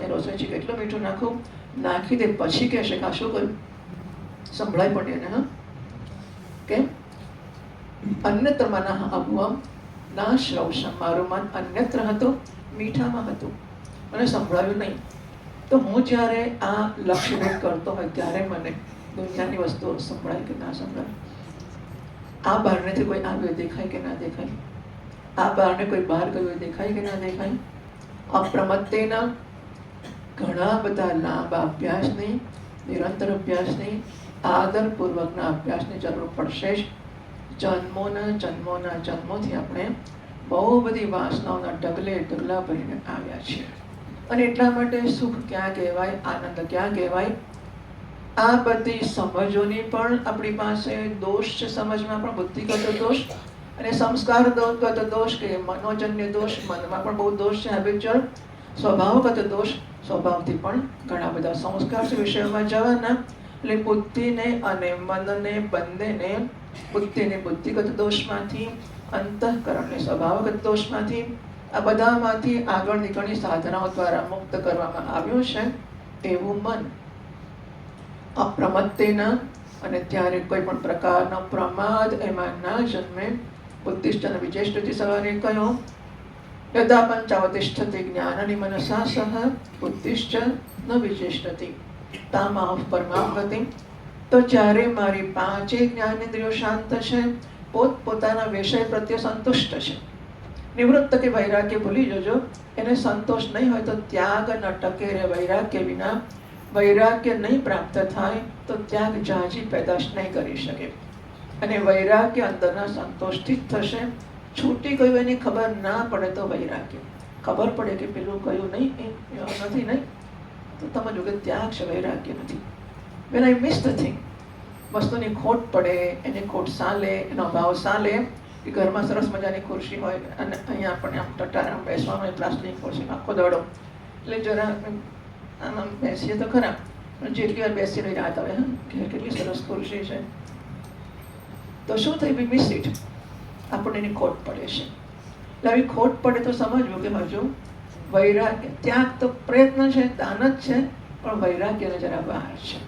માણસને રસોઈ છે કેટલું મીઠું નાખું? નાખી દે પછી કહેશે કે શું કર્યું? સંભળાય પડે એને, હા? કેમ? અન્યત્ર મના અભુવમ ના શ્રવશમ મારું મન અન્યત્ર હતું, મીઠામાં હતું. મને સંભળાયું નહીં. તો હું જ્યારે આ લક્ષ્યભેદ કરતો હોય, ત્યારે મને દુનિયાની વસ્તુઓ સંભળાય કે ના સંભળાય? આ બહારનેથી કોઈ આવ્યો દેખાય કે ના દેખાય? આ બહારને કોઈ બહાર ગયું દેખાય કે ના દેખાય? અપ્રમત્તેના ઘણા બધા લાંબ અભ્યાસની નિરંતર અભ્યાસની આદરપૂર્વકના અભ્યાસની જરૂર પડશે જ. જન્મોના જન્મોના જન્મોથી આપણે બહુ બધી વાસનાઓના ડગલે ડગલા ભરીને આવ્યા છીએ. અને એટલા માટે સુખ ક્યાં કહેવાય, આનંદ ક્યાં કહેવાય? આ બધી સમજોની પણ આપણી પાસે દોષ છે, સમજમાં પણ બુદ્ધિગત દોષ અને સંસ્કાર ગત દોષ કે મનોજન્ય દોષ મનમાં પણ બહુ દોષ છે હેબિચ્યુઅલ સ્વભાવગત દોષ, સ્વભાવથી પણ ઘણા બધા સંસ્કાર વિષયોમાં જવાના. એટલે બુદ્ધિને અને મનને, બંનેને બુદ્ધિને બુદ્ધિગત દોષમાંથી, અંતઃકરણને સ્વભાવગત દોષમાંથી, આ બધામાંથી આગળની ઘણી સાધનાઓ દ્વારા મુક્ત કરવામાં આવ્યું છે. એવું મન અપ્રમત્તેના અને ત્યારે કોઈ પણ પ્રકારનો પ્રમાદ એમાં ના જન્મે. બુદ્ધિષ્ઠ અને વિજેષ્ઠજી સવારે કહ્યું યદા પંચાવતિષ્ઠતિ જ્ઞાનની મનસા સહ બુદ્ધિશ્ચ ન વિજેષ્ઠતિ તામાહ પરમામ તો જ્યારે મારી પાંચે જ્ઞાનેન્દ્રિયો શાંત છે પોત પોતાના વિષય પ્રત્યે સંતુષ્ટ છે નિવૃત્ત કે વૈરાગ્ય ભૂલી જજો એને સંતોષ નહીં હોય તો ત્યાગ ન ટકે રે વૈરાગ્ય વિના વૈરાગ્ય નહીં પ્રાપ્ત થાય તો ત્યાગ જાજી પેદાશ નહીં કરી શકે અને વૈરાગ્ય અંદરના સંતોષથી જ થશે છૂટી ગયું એની ખબર ના પડે તો વૈરાગ્ય. ખબર પડે કે પેલું કયું નહીં નથી નહીં. તો તમે જો કે ત્યાગ છે વૈરાગ્ય નથી. When I miss the thing વસ્તુની ખોટ પડે, એની ખોટ સાલે, એનો ભાવ સાલે કે ઘરમાં સરસ મજાની ખુરશી હોય, અને અહીંયા આપણને આમ ટટારામ બેસવાનું હોય, પ્લાસ્ટિકની ખુરશીમાં આખો દડો. એટલે જરા આમ આમ બેસીએ તો ખરા, પણ જેટલી વાર બેસીને યાદ આવે, હા કેટલી સરસ ખુરશી છે. તો શું થઈ? બી મિસ ઇટ આપણને ખોટ પડે છે. એટલે આવી ખોટ પડે તો સમજવું કે હજુ વૈરાગ્ય ત્યાગ તો પ્રયત્ન છે, દાન જ છે, પણ વૈરાગ્યને જરા બહાર છે.